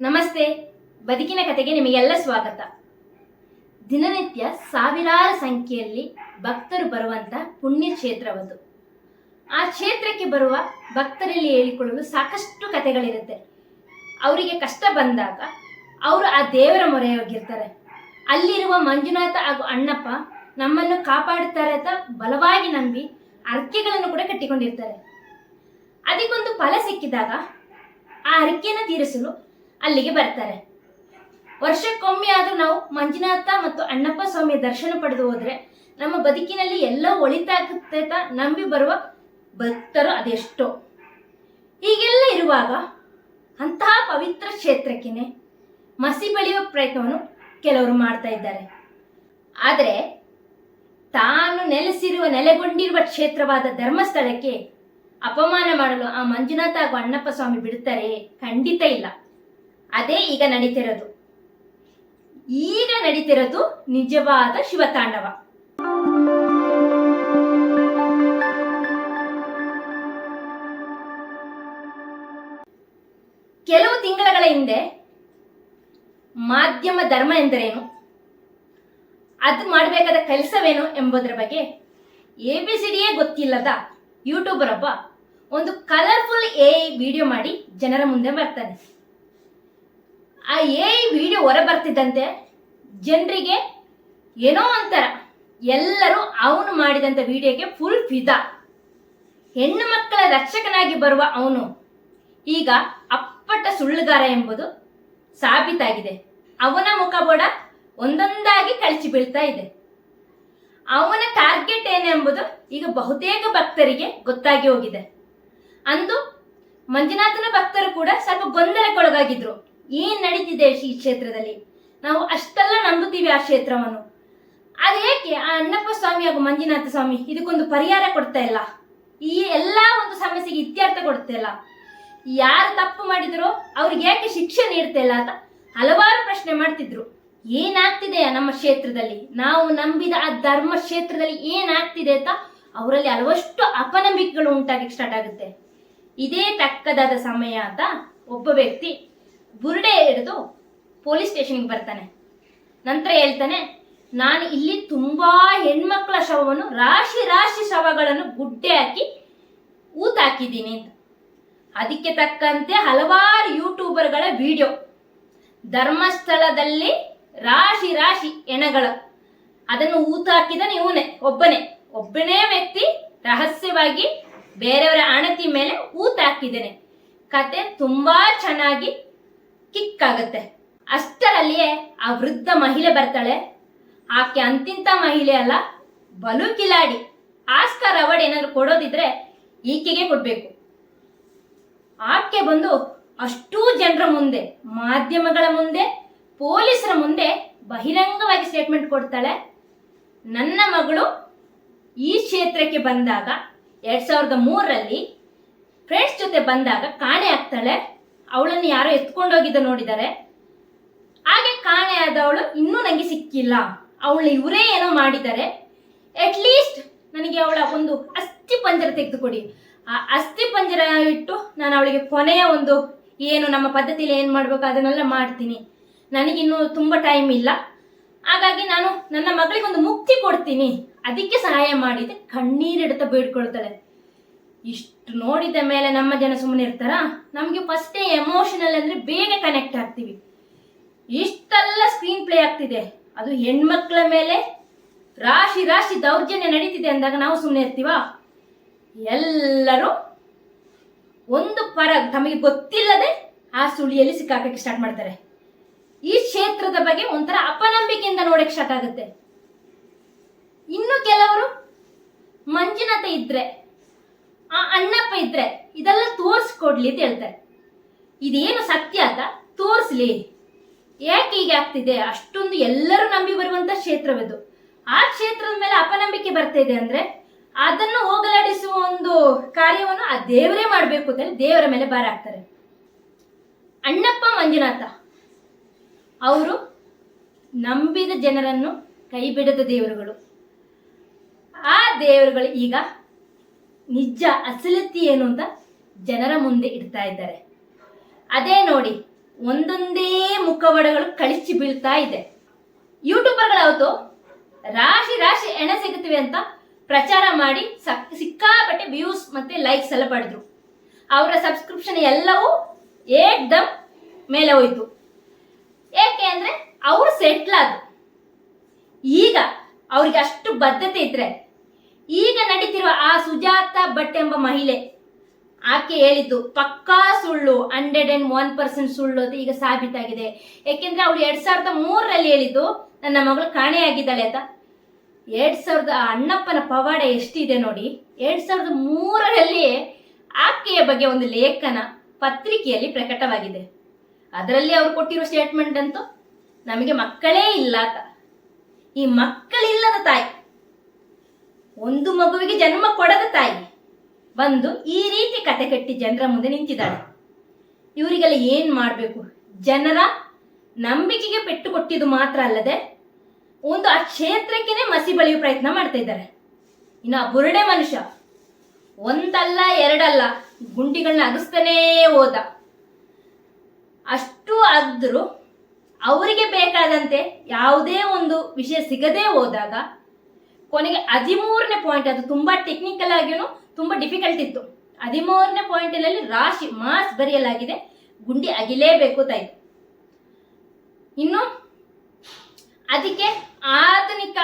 ನಮಸ್ತೆ, ಬದುಕಿನ ಕತೆಗೆ ನಿಮಗೆಲ್ಲ ಸ್ವಾಗತ. ದಿನನಿತ್ಯ ಸಾವಿರಾರು ಸಂಖ್ಯೆಯಲ್ಲಿ ಭಕ್ತರು ಬರುವಂತ ಪುಣ್ಯ ಕ್ಷೇತ್ರವದು ಆ ಕ್ಷೇತ್ರಕ್ಕೆ ಬರುವ ಭಕ್ತರಲ್ಲಿ ಹೇಳಿಕೊಳ್ಳಲು ಸಾಕಷ್ಟು ಕಥೆಗಳಿರುತ್ತೆ. ಅವರಿಗೆ ಕಷ್ಟ ಬಂದಾಗ ಅವರು ಆ ದೇವರ ಮೊರೆ ಹೋಗಿರ್ತಾರೆ ಅಲ್ಲಿರುವ ಮಂಜುನಾಥ ಹಾಗೂ ಅಣ್ಣಪ್ಪ ನಮ್ಮನ್ನು ಕಾಪಾಡುತ್ತಾರೆ ಅಂತ ಬಲವಾಗಿ ನಂಬಿ ಅರ್ಕೆಗಳನ್ನು ಕೂಡ ಕಟ್ಟಿಕೊಂಡಿರ್ತಾರೆ. ಅದಕ್ಕೊಂದು ಫಲ ಸಿಕ್ಕಿದಾಗ ಆ ಅರ್ಕೆಯನ್ನು ತೀರಿಸಲು ಅಲ್ಲಿಗೆ ಬರ್ತಾರೆ. ವರ್ಷಕ್ಕೊಮ್ಮೆ ಆದರೂ ನಾವು ಮಂಜುನಾಥ ಮತ್ತು ಅಣ್ಣಪ್ಪ ಸ್ವಾಮಿ ದರ್ಶನ ಪಡೆದು ಹೋದ್ರೆ ನಮ್ಮ ಬದುಕಿನಲ್ಲಿ ಎಲ್ಲ ಒಳಿತಾಗುತ್ತೆ ನಂಬಿ ಬರುವ ಭಕ್ತರು ಅದೆಷ್ಟೋ. ಹೀಗೆಲ್ಲ ಇರುವಾಗ ಅಂತಹ ಪವಿತ್ರ ಕ್ಷೇತ್ರಕ್ಕೇನೆ ಮಸಿ ಬೆಳೆಯುವ ಪ್ರಯತ್ನವನ್ನು ಕೆಲವರು ಮಾಡ್ತಾ ಇದ್ದಾರೆ. ಆದರೆ ತಾನು ನೆಲೆಸಿರುವ, ನೆಲೆಗೊಂಡಿರುವ ಕ್ಷೇತ್ರವಾದ ಧರ್ಮಸ್ಥಳಕ್ಕೆ ಅಪಮಾನ ಮಾಡಲು ಆ ಮಂಜುನಾಥ ಹಾಗೂ ಅಣ್ಣಪ್ಪ ಸ್ವಾಮಿ ಬಿಡುತ್ತಾರೆ ಖಂಡಿತ ಇಲ್ಲ. ಅದೇ ಈಗ ನಡೀತಿರೋದು. ಈಗ ನಡೀತಿರೋದು ನಿಜವಾದ ಶಿವತಾಂಡವ. ಕೆಲವು ತಿಂಗಳ ಹಿಂದೆ ಮಾಧ್ಯಮ ಧರ್ಮ ಎಂದರೇನು? ಅದು ಮಾಡಬೇಕಾದ ಕೆಲಸವೇನು ಎಂಬುದರ ಬಗ್ಗೆ ಎ ಬಿ ಸಿ ಡಿಯೇ ಗೊತ್ತಿಲ್ಲದ ಯೂಟ್ಯೂಬರ್ ಒಬ್ಬ ಒಂದು ಕಲರ್ಫುಲ್ ಎ ವಿಡಿಯೋ ಮಾಡಿ ಜನರ ಮುಂದೆ ಬರ್ತಾನೆ ಆ ಎ ವಿಡಿಯೋ ಹೊರ ಬರ್ತಿದ್ದಂತೆ ಜನರಿಗೆ ಏನೋ ಒಂಥರ. ಎಲ್ಲರೂ ಅವನು ಮಾಡಿದಂಥ ವಿಡಿಯೋಗೆ ಫುಲ್ ಫಿದಾ ಹೆಣ್ಣು ಮಕ್ಕಳ ರಕ್ಷಕನಾಗಿ ಬರುವ ಅವನು. ಈಗ ಅಪ್ಪಟ ಸುಳ್ಳುಗಾರ ಎಂಬುದು ಸಾಬೀತಾಗಿದೆ. ಅವನ ಮುಖಬೋಡ ಒಂದೊಂದಾಗಿ ಕಳಚಿ ಬೀಳ್ತಾ ಇದೆ. ಅವನ ಟಾರ್ಗೆಟ್ ಏನೆಂಬುದು ಈಗ ಬಹುತೇಕ ಭಕ್ತರಿಗೆ ಗೊತ್ತಾಗಿ ಹೋಗಿದೆ. ಅಂದು ಮಂಜುನಾಥನ ಭಕ್ತರು ಕೂಡ ಸ್ವಲ್ಪ ಗೊಂದಲಕ್ಕೊಳಗಾಗಿದ್ರು. ಏನ್ ನಡೀತಿದೆ ಈ ಕ್ಷೇತ್ರದಲ್ಲಿ? ನಾವು ಅಷ್ಟೆಲ್ಲ ನಂಬುತ್ತೀವಿ ಆ ಕ್ಷೇತ್ರವನ್ನು. ಅದು ಏಕೆ? ಆ ಅಣ್ಣಪ್ಪ ಸ್ವಾಮಿ ಹಾಗೂ ಮಂಜುನಾಥ ಸ್ವಾಮಿ ಇದಕ್ಕೊಂದು ಪರಿಹಾರ ಕೊಡ್ತಾ ಇಲ್ಲ. ಈ ಎಲ್ಲ ಒಂದು ಸಮಸ್ಯೆಗೆ ಇತ್ಯರ್ಥ ಕೊಡ್ತಾ ಇಲ್ಲ. ಯಾರು ತಪ್ಪು ಮಾಡಿದ್ರು ಅವ್ರಿಗೆ ಯಾಕೆ ಶಿಕ್ಷೆ ನೀಡ್ತಾ ಇಲ್ಲ ಅಂತ ಹಲವಾರು ಪ್ರಶ್ನೆ ಮಾಡ್ತಿದ್ರು. ಏನಾಗ್ತಿದೆ ನಮ್ಮ ಕ್ಷೇತ್ರದಲ್ಲಿ? ನಾವು ನಂಬಿದ ಆ ಧರ್ಮ ಕ್ಷೇತ್ರದಲ್ಲಿ ಏನಾಗ್ತಿದೆ ಅಂತ ಅವರಲ್ಲಿ ಹಲವಷ್ಟು ಅಪನಂಬಿಕೆಗಳು ಉಂಟಾಗಿ ಸ್ಟಾರ್ಟ್ ಆಗುತ್ತೆ. ಇದೇ ತಕ್ಕದಾದ ಸಮಯ ಅಂತ ಒಬ್ಬ ವ್ಯಕ್ತಿ ಬುರುಡೆ ಹಿಡಿದು ಪೊಲೀಸ್ ಸ್ಟೇಷನ್ಗೆ ಬರ್ತಾನೆ. ನಂತರ ಹೇಳ್ತಾನೆ, ನಾನು ಇಲ್ಲಿ ತುಂಬಾ ಹೆಣ್ಮಕ್ಳ ಶವವನ್ನು, ರಾಶಿ ರಾಶಿ ಶವಗಳನ್ನು ಗುಡ್ಡೆ ಹಾಕಿ ಊತಾಕಿದ್ದೀನಿ ಅಂತ. ಅದಕ್ಕೆ ತಕ್ಕಂತೆ ಹಲವಾರು ಯೂಟ್ಯೂಬರ್ಗಳ ವಿಡಿಯೋ. ಧರ್ಮಸ್ಥಳದಲ್ಲಿ ರಾಶಿ ರಾಶಿ ಎಣಗಳ ಅದನ್ನು ಊತ ಹಾಕಿದ ಇವನೇ ಒಬ್ಬನೇ. ಒಬ್ಬನೇ ವ್ಯಕ್ತಿ ರಹಸ್ಯವಾಗಿ ಬೇರೆಯವರ ಅಣತಿ ಮೇಲೆ ಊತ ಹಾಕಿದ್ದೇನೆ. ಕತೆ ತುಂಬಾ ಚೆನ್ನಾಗಿ ಕಿಕ್ ಆಗುತ್ತೆ ಅಷ್ಟರಲ್ಲಿಯೇ ಆ ವೃದ್ಧ ಮಹಿಳೆ ಬರ್ತಾಳೆ. ಆಕೆ ಅಂತಿಂತ ಮಹಿಳೆ ಅಲ್ಲ, ಬಲು ಕಿಲಾಡಿ. ಆಸ್ಕರ್ ಅವಾರ್ಡ್ ಏನಾದ್ರು ಕೊಡೋದಿದ್ರೆ ಈಕೆಗೆ ಕೊಡ್ಬೇಕು. ಆಕೆ ಬಂದು ಅಷ್ಟೂ ಜನರ ಮುಂದೆ, ಮಾಧ್ಯಮಗಳ ಮುಂದೆ, ಪೊಲೀಸರ ಮುಂದೆ ಬಹಿರಂಗವಾಗಿ ಸ್ಟೇಟ್ಮೆಂಟ್ ಕೊಡ್ತಾಳೆ. ನನ್ನ ಮಗಳು ಈ ಕ್ಷೇತ್ರಕ್ಕೆ ಬಂದಾಗ, ಎರಡ್ ಸಾವಿರದ ಮೂರರಲ್ಲಿ ಫ್ರೆಂಡ್ಸ್ ಜೊತೆ ಬಂದಾಗ ಕಾಣೆ ಆಗ್ತಾಳೆ ಅವಳನ್ನು ಯಾರೋ ಎತ್ಕೊಂಡೋಗಿದ್ದ ನೋಡಿದ್ದಾರೆ ಹಾಗೆ ಕಾಣೆ ಆದವಳು ಇನ್ನೂ ನನಗೆ ಸಿಕ್ಕಿಲ್ಲ. ಅವಳು ಇವರೇ ಏನೋ ಮಾಡಿದ್ದಾರೆ ಅಟ್ಲೀಸ್ಟ್ ನನಗೆ ಅವಳ ಒಂದು ಅಸ್ಥಿ ಪಂಜರ ತೆಗೆದುಕೊಡಿ. ಆ ಅಸ್ಥಿ ಪಂಜರ ಇಟ್ಟು ನಾನು ಅವಳಿಗೆ ಕೊನೆಯ ಒಂದು ಏನು ನಮ್ಮ ಪದ್ಧತಿಯಲ್ಲಿ ಏನು ಮಾಡಬೇಕು ಅದನ್ನೆಲ್ಲ ಮಾಡ್ತೀನಿ. ನನಗಿನ್ನೂ ತುಂಬ ಟೈಮ್ ಇಲ್ಲ. ಹಾಗಾಗಿ ನಾನು ನನ್ನ ಮಗಳಿಗೆ ಒಂದು ಮುಕ್ತಿ ಕೊಡ್ತೀನಿ. ಅದಕ್ಕೆ ಸಹಾಯ ಮಾಡಿದೆ. ಕಣ್ಣೀರಿಡುತ್ತಾ ಬೇಡ್ಕೊಳ್ತಾಳೆ ಇಷ್ಟು ನೋಡಿದ ಮೇಲೆ ನಮ್ಮ ಜನ ಸುಮ್ಮನೆ ಇರ್ತಾರ? ನಮಗೆ ಫಸ್ಟೇ ಎಮೋಷನಲ್ ಅಂದ್ರೆ ಬೇಗ ಕನೆಕ್ಟ್ ಆಗ್ತೀವಿ. ಇಷ್ಟೆಲ್ಲ ಸ್ಕ್ರೀನ್ ಪ್ಲೇ ಆಗ್ತಿದೆ. ಅದು ಹೆಣ್ಮಕ್ಳ ಮೇಲೆ ರಾಶಿ ರಾಶಿ ದೌರ್ಜನ್ಯ ನಡೀತಿದೆ ಅಂದಾಗ ನಾವು ಸುಮ್ಮನೆ ಇರ್ತೀವಾ? ಎಲ್ಲರೂ ಒಂದು ಪರ ತಮಗೆ ಗೊತ್ತಿಲ್ಲದೆ ಆ ಸುಳಿಯಲ್ಲಿ ಸಿಕ್ಕಾಕಕ್ಕೆ ಸ್ಟಾರ್ಟ್ ಮಾಡ್ತಾರೆ. ಈ ಕ್ಷೇತ್ರದ ಬಗ್ಗೆ ಒಂಥರ ಅಪನಂಬಿಕೆಯಿಂದ ನೋಡಕ್ಕೆ ಸ್ಟಾರ್ಟ್ ಆಗುತ್ತೆ. ಇನ್ನು ಕೆಲವರು ಮಂಜುನಾಥ ಇದ್ರೆ ಆ ಅಣ್ಣಪ್ಪ ಇದ್ರೆ ಇದೆಲ್ಲ ತೋರಿಸ್ಕೊಡ್ಲಿ ಅಂತ ಹೇಳ್ತಾರೆ. ಇದೇನು ಸತ್ಯ ಅಂತ ತೋರಿಸ್ಲಿ. ಯಾಕೆ ಹೀಗೆ ಆಗ್ತಿದೆ? ಅಷ್ಟೊಂದು ಎಲ್ಲರೂ ನಂಬಿ ಬರುವಂತ ಕ್ಷೇತ್ರವಿದು. ಆ ಕ್ಷೇತ್ರದ ಮೇಲೆ ಅಪನಂಬಿಕೆ ಬರ್ತಾ ಇದೆ ಅಂದ್ರೆ ಅದನ್ನು ಹೋಗಲಾಡಿಸುವ ಒಂದು ಕಾರ್ಯವನ್ನು ಆ ದೇವರೇ ಮಾಡಬೇಕು ಅಂತ ದೇವರ ಮೇಲೆ ಭಾರ ಆಗ್ತಾರೆ ಅಣ್ಣಪ್ಪ ಮಂಜುನಾಥ ಅವರು ನಂಬಿದ ಜನರನ್ನು ಕೈ ಬಿಡದ ದೇವರುಗಳು. ಆ ದೇವರುಗಳು ಈಗ ನಿಜ ಅಸಲತ್ತಿ ಏನು ಅಂತ ಜನರ ಮುಂದೆ ಇಡ್ತಾ ಇದ್ದಾರೆ. ಅದೇ ನೋಡಿ, ಒಂದೊಂದೇ ಮುಖವಾಡಗಳು ಕಳಿಸಿ ಬೀಳ್ತಾ ಇದೆ. ಯೂಟ್ಯೂಬರ್ಗಳಾವತ್ತು ರಾಶಿ ರಾಶಿ ಎಣೆ ಸಿಗುತ್ತಿವೆ ಅಂತ ಪ್ರಚಾರ ಮಾಡಿ ಸಕ್- ಸಿಕ್ಕಾಪಟ್ಟೆ ವ್ಯೂಸ್ ಮತ್ತೆ ಲೈಕ್ಸ್ ಎಲ್ಲ ಪಡೆದ್ರು. ಅವರ ಸಬ್ಸ್ಕ್ರಿಪ್ಷನ್ ಎಲ್ಲವೂ ಏಕ್ದಮ್ ಮೇಲೆ ಹೋಯ್ತು. ಏಕೆ ಅಂದ್ರೆ ಅವರು ಸೆಟ್ಲ್ ಆದ್ರು. ಈಗ ಅವ್ರಿಗೆ ಅಷ್ಟು ಬದ್ಧತೆ ಇದ್ರೆ ಈಗ ನಡೀತಿರುವ ಆ ಸುಜಾತ ಭಟ್ ಎಂಬ ಮಹಿಳೆ. ಆಕೆ ಹೇಳಿದ್ದು, ಪಕ್ಕಾ ಸುಳ್ಳು ಹಂಡ್ರೆಡ್ ಅಂಡ್ ಒನ್ ಪರ್ಸೆಂಟ್ ಸುಳ್ಳು ಅಂತ ಈಗ ಸಾಬೀತಾಗಿದೆ. ಯಾಕೆಂದ್ರೆ ಅವಳು ಎರಡ್ ಸಾವಿರದ ಮೂರರಲ್ಲಿ ಹೇಳಿದ್ದು, ನನ್ನ ಮಗಳು ಕಾಣೆಯಾಗಿದ್ದಾಳೆ ಅಂತ. ಎರಡ್ ಸಾವಿರದ ಅಣ್ಣಪ್ಪನ ಪವಾಡ ಎಷ್ಟಿದೆ ನೋಡಿ. ಎರಡ್ ಸಾವಿರದ ಮೂರರಲ್ಲಿ ಆಕೆಯ ಬಗ್ಗೆ ಒಂದು ಲೇಖನ ಪತ್ರಿಕೆಯಲ್ಲಿ ಪ್ರಕಟವಾಗಿದೆ. ಅದರಲ್ಲಿ ಅವರು ಕೊಟ್ಟಿರೋ ಸ್ಟೇಟ್ಮೆಂಟ್ ಅಂತೂ, ನಮಗೆ ಮಕ್ಕಳೇ ಇಲ್ಲ ಅಂತ. ಈ ಮಕ್ಕಳಿಲ್ಲದ ತಾಯಿ ಒಂದು ಮಗುವಿಗೆ ಜನ್ಮ ಕೊಡದ ತಾಯಿ ಬಂದು ಈ ರೀತಿ ಕತೆ ಕಟ್ಟಿ ಜನರ ಮುಂದೆ ನಿಂತಿದ್ದಾಳೆ. ಇವರಿಗೆಲ್ಲ ಏನ್ ಮಾಡಬೇಕು? ಜನರ ನಂಬಿಕೆಗೆ ಪೆಟ್ಟು ಕೊಟ್ಟಿದ್ದು ಮಾತ್ರ ಅಲ್ಲದೆ ಒಂದು ಆ ಕ್ಷೇತ್ರಕ್ಕೇನೆ ಮಸಿ ಬಳಿಯುವ ಪ್ರಯತ್ನ ಮಾಡ್ತಾ ಇದ್ದಾರೆ. ಇನ್ನು ಆ ಬುರುಡೆ ಮನುಷ್ಯ ಒಂದಲ್ಲ ಎರಡಲ್ಲ ಗುಂಡಿಗಳನ್ನ ಅಗಸ್ತಾನೇ ಹೋದ. ಅಷ್ಟು ಆದ್ರೂ ಅವರಿಗೆ ಬೇಕಾದಂತೆ ಯಾವುದೇ ಒಂದು ವಿಷಯ ಸಿಗದೇ ಹೋದಾಗ ಕೊನೆಗೆ ಹದಿಮೂರನೇ ಪಾಯಿಂಟ್ ಅದು ತುಂಬಾ ಟೆಕ್ನಿಕಲ್ ಆಗಿಯೂ ತುಂಬಾ ಡಿಫಿಕಲ್ಟ್ ಇತ್ತು. ಹದಿಮೂರನೇ ಪಾಯಿಂಟಿನಲ್ಲಿ ರಾಶಿ, ಮಾಸ್ ಬರೆಯಲಾಗಿದೆ. ಗುಂಡಿ ಅಗಿಲೇಬೇಕು ತಾಯಿ. ಇನ್ನು ಅದಕ್ಕೆ ಆಧುನಿಕ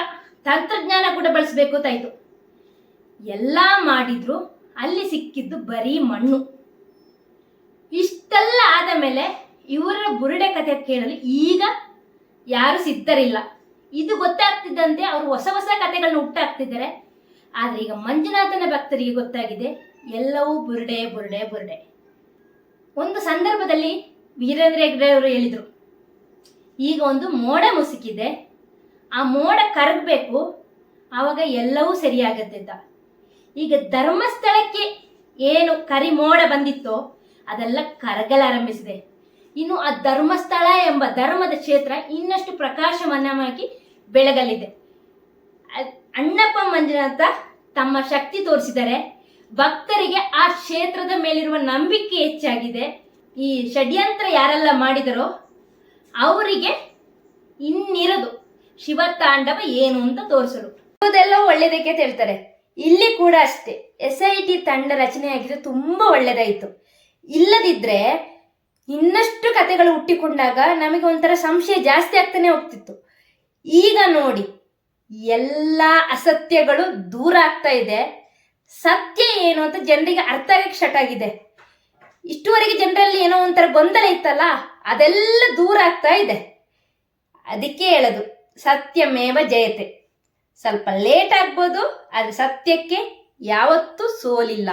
ತಂತ್ರಜ್ಞಾನ ಕೂಡ ಬಳಸಬೇಕು ತಾಯ್ತು ಎಲ್ಲ ಮಾಡಿದ್ರು ಅಲ್ಲಿ ಸಿಕ್ಕಿದ್ದು ಬರೀ ಮಣ್ಣು. ಇಷ್ಟೆಲ್ಲ ಆದ ಮೇಲೆ ಇವರ ಬುರುಡೆ ಕಥೆ ಕೇಳಲು ಈಗ ಯಾರು ಸಿದ್ಧರಿಲ್ಲ. ಇದು ಗೊತ್ತಾಗ್ತಿದ್ದಂತೆ ಅವರು ಹೊಸ ಹೊಸ ಕಥೆಗಳನ್ನ ಹುಟ್ಟಾಕ್ತಿದ್ದಾರೆ. ಆದ್ರೆ ಈಗ ಮಂಜುನಾಥನ ಭಕ್ತರಿಗೆ ಗೊತ್ತಾಗಿದೆ, ಎಲ್ಲವೂ ಬುರುಡೆ ಬುರುಡೆ ಬುರುಡೆ. ಒಂದು ಸಂದರ್ಭದಲ್ಲಿ ವೀರೇಂದ್ರ ಹೆಗ್ಡೆ ಅವರು ಹೇಳಿದ್ರು, ಈಗ ಒಂದು ಮೋಡ ಮುಸುಕಿದೆ, ಆ ಮೋಡ ಕರಗಬೇಕು, ಆವಾಗ ಎಲ್ಲವೂ ಸರಿಯಾಗತ್ತೆ ಅಂತ. ಈಗ ಧರ್ಮಸ್ಥಳಕ್ಕೆ ಏನು ಕರಿ ಮೋಡ ಬಂದಿತ್ತೋ ಅದೆಲ್ಲ ಕರಗಲಾರಂಭಿಸಿದೆ ಇನ್ನು ಆ ಧರ್ಮಸ್ಥಳ ಎಂಬ ಧರ್ಮದ ಕ್ಷೇತ್ರ ಇನ್ನಷ್ಟು ಪ್ರಕಾಶಮಾನವಾಗಿ ಬೆಳಗಲಿದೆ. ಅಣ್ಣಪ್ಪ ಮಂಜುನಾಥ ತಮ್ಮ ಶಕ್ತಿ ತೋರಿಸಿದರೆ ಭಕ್ತರಿಗೆ ಆ ಕ್ಷೇತ್ರದ ಮೇಲಿರುವ ನಂಬಿಕೆ ಹೆಚ್ಚಾಗಿದೆ. ಈ ಷಡ್ಯಂತ್ರ ಯಾರೆಲ್ಲ ಮಾಡಿದರೋ ಅವರಿಗೆ ಇನ್ನಿರದು ಶಿವ ತಾಂಡವ ಏನು ಅಂತ ತೋರಿಸಲು. ಅದೆಲ್ಲ ಒಳ್ಳೇದಕ್ಕೆ ಅಂತ ಹೇಳ್ತಾರೆ. ಇಲ್ಲಿ ಕೂಡ ಅಷ್ಟೇ. ಎಸ್ ಐ ಟಿ ತಂಡ ರಚನೆ ಆಗಿದ್ದು ತುಂಬಾ ಒಳ್ಳೇದಾಯಿತು. ಇಲ್ಲದಿದ್ರೆ ಇನ್ನಷ್ಟು ಕಥೆಗಳು ಹುಟ್ಟಿಕೊಂಡಾಗ ನಮಗೆ ಒಂಥರ ಸಂಶಯ ಜಾಸ್ತಿ ಆಗ್ತಾನೆ ಹೋಗ್ತಿತ್ತು. ಈಗ ನೋಡಿ, ಎಲ್ಲ ಅಸತ್ಯಗಳು ದೂರ ಆಗ್ತಾ ಇದೆ. ಸತ್ಯ ಏನು ಅಂತ ಜನರಿಗೆ ಅರ್ಥ ಆಗಕ್ಕೆ ಸ್ಟಾರ್ಟ್ ಆಗಿದೆ. ಇಷ್ಟುವರೆಗೆ ಜನರಲ್ಲಿ ಏನೋ ಒಂಥರ ಗೊಂದಲ ಇತ್ತಲ್ಲ, ಅದೆಲ್ಲ ದೂರ ಆಗ್ತಾ ಇದೆ. ಅದಕ್ಕೆ ಹೇಳೋದು, ಸತ್ಯಮೇವ ಜಯತೆ. ಸ್ವಲ್ಪ ಲೇಟ್ ಆಗ್ಬೋದು, ಆದರೆ ಸತ್ಯಕ್ಕೆ ಯಾವತ್ತೂ ಸೋಲಿಲ್ಲ.